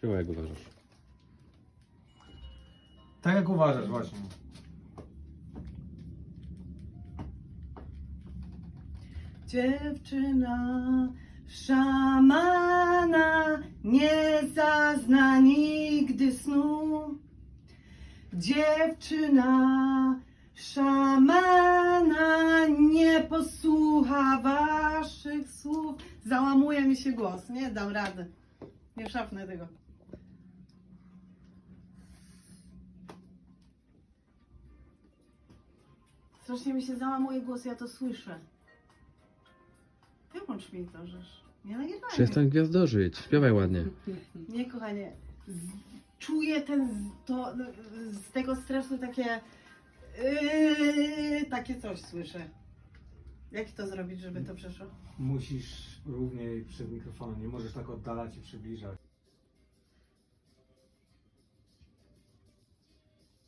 Śpiewaj jak uważasz. Tak jak uważasz właśnie. Dziewczyna szamana nie zazna nigdy snu. Dziewczyna szamana nie posłucha waszych słów. Załamuje mi się głos, nie dam rady. Nie szafnę tego. Strasznie mi się załamuje głos, ja to słyszę. Wyłącz mi to, żeż. Nie nagrywaj. Przestań gwiazdożyć, śpiewaj ładnie. Nie, kochanie. Z, czuję ten, z, to, z tego stresu takie, yy, takie coś słyszę. Jak to zrobić, żeby to przeszło? Musisz równiej przed mikrofonem, nie możesz tak oddalać i przybliżać.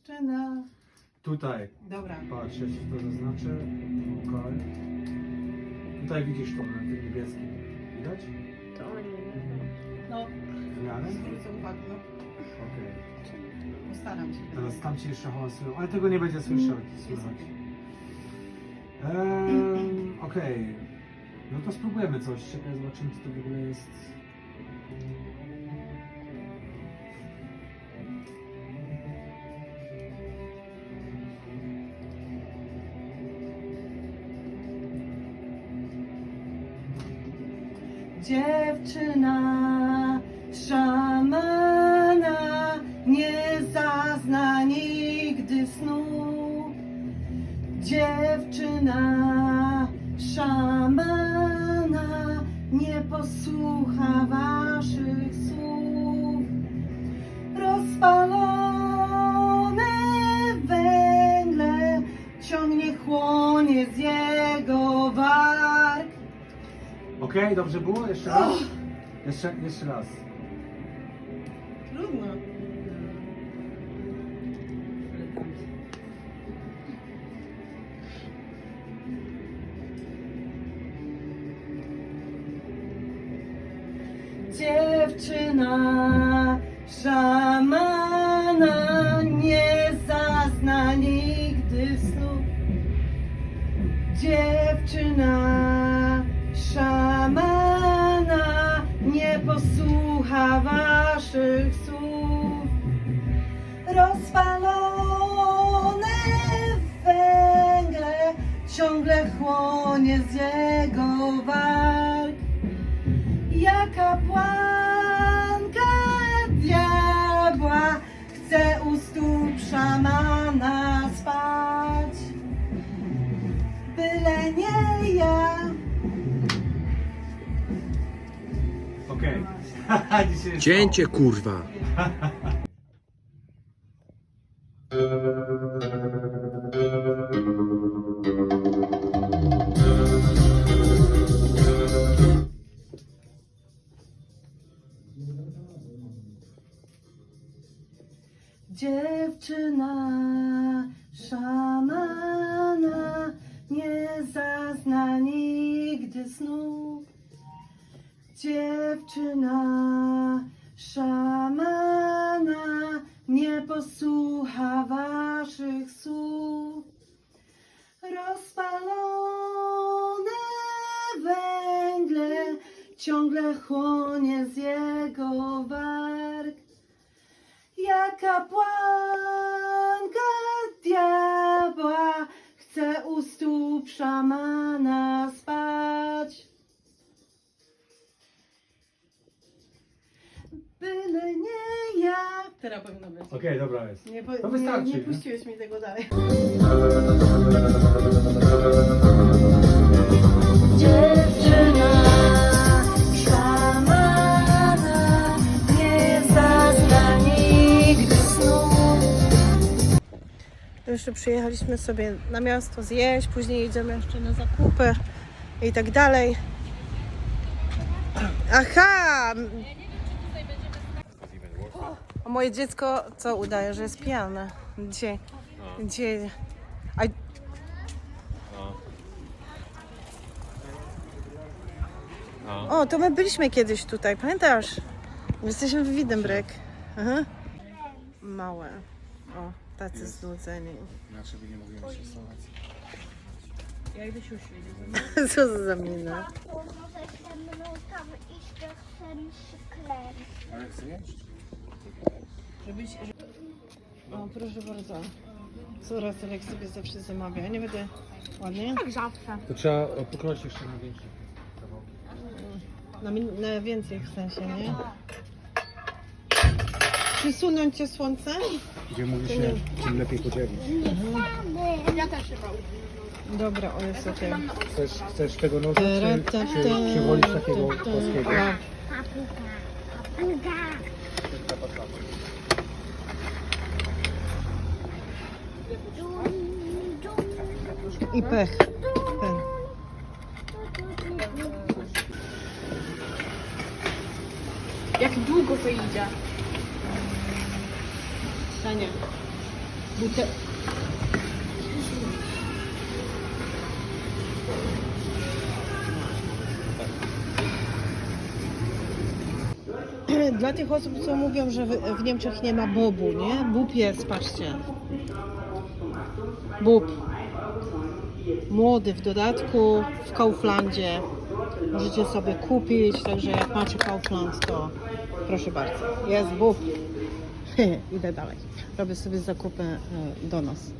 Czyna. Tutaj, Dobra. patrz, ja ci to zaznaczę. Okej. Tutaj widzisz to na tym niebieskim. Widać? To No, W miarę? zwrócę uwagę, no. Okej. Postaram się. Teraz tam ci jeszcze hałasują, ale tego nie będzie słyszał, słychać. okej. Ehm, Okej. No to spróbujemy coś. Czekaj, zobaczymy co to w ogóle jest. Dziewczyna szamana nie zazna nigdy snu. Dziewczyna szamana nie posłucha waszych słów. Rozpalone węgle ciągnie chłonie Okej, dobrze było? Jeszcze raz? Jeszcze, jeszcze raz. Trudno. Dziewczyna szamana waszych słów. Rozpalone węgle ciągle chłonie z jego warg. Jaka płanka diabła chce u stóp szamana spać. Byle nie ja. Okej. Cięcie kurwa! Dziewczyna szamana nie zazna nigdy snu. Dziewczyna szamana nie posłucha waszych słów. Rozpalone węgle ciągle chłonie z jego warg. Jaka płanka diabła chce u stóp szamana Teraz powinno być. Okej, dobra jest. Nie, po, To nie, wystarczy, nie nie? puściłeś mi tego dalej. Dziewczyna szamana nie zazna nigdy snu. Jeszcze przyjechaliśmy sobie na miasto zjeść, później jedziemy jeszcze na zakupy i tak dalej. Aha! A moje dziecko co udaje, że jest pijane dzisiaj. Dzisiaj. A... O, to my byliśmy kiedyś tutaj, pamiętasz? Jesteśmy w Widembrek. Aha. Małe. O, tacy znudzeni. Inaczej by nie mogli się stosować. Co za mina. To może ze mną tam iść do ten sklep. Ale chcę jeść? O, proszę bardzo. Córa jak sobie zawsze zamawia. Nie będę ładnie? Tak zawsze. To trzeba pokroić jeszcze na większe. Na, min- na więcej w sensie, nie? Przysunąć cię słońce? Gdzie mówi się, czym lepiej podzielić. Ja też chyba. Dobra, o jest okej. Chcesz, chcesz tego noża, czy, czy, czy wolisz takiego ta, ta. polskiego? A, I pech. Pech. Jak długo to idzie? Stanie. Bute... Dla tych osób, co mówią, że w, w Niemczech nie ma bobu, nie? Bób jest, patrzcie. Bób. Młody w dodatku w Kauflandzie. Możecie sobie kupić, także jak macie Kaufland, to proszę bardzo. Jest bób. Idę dalej. Robię sobie zakupy e, do nas.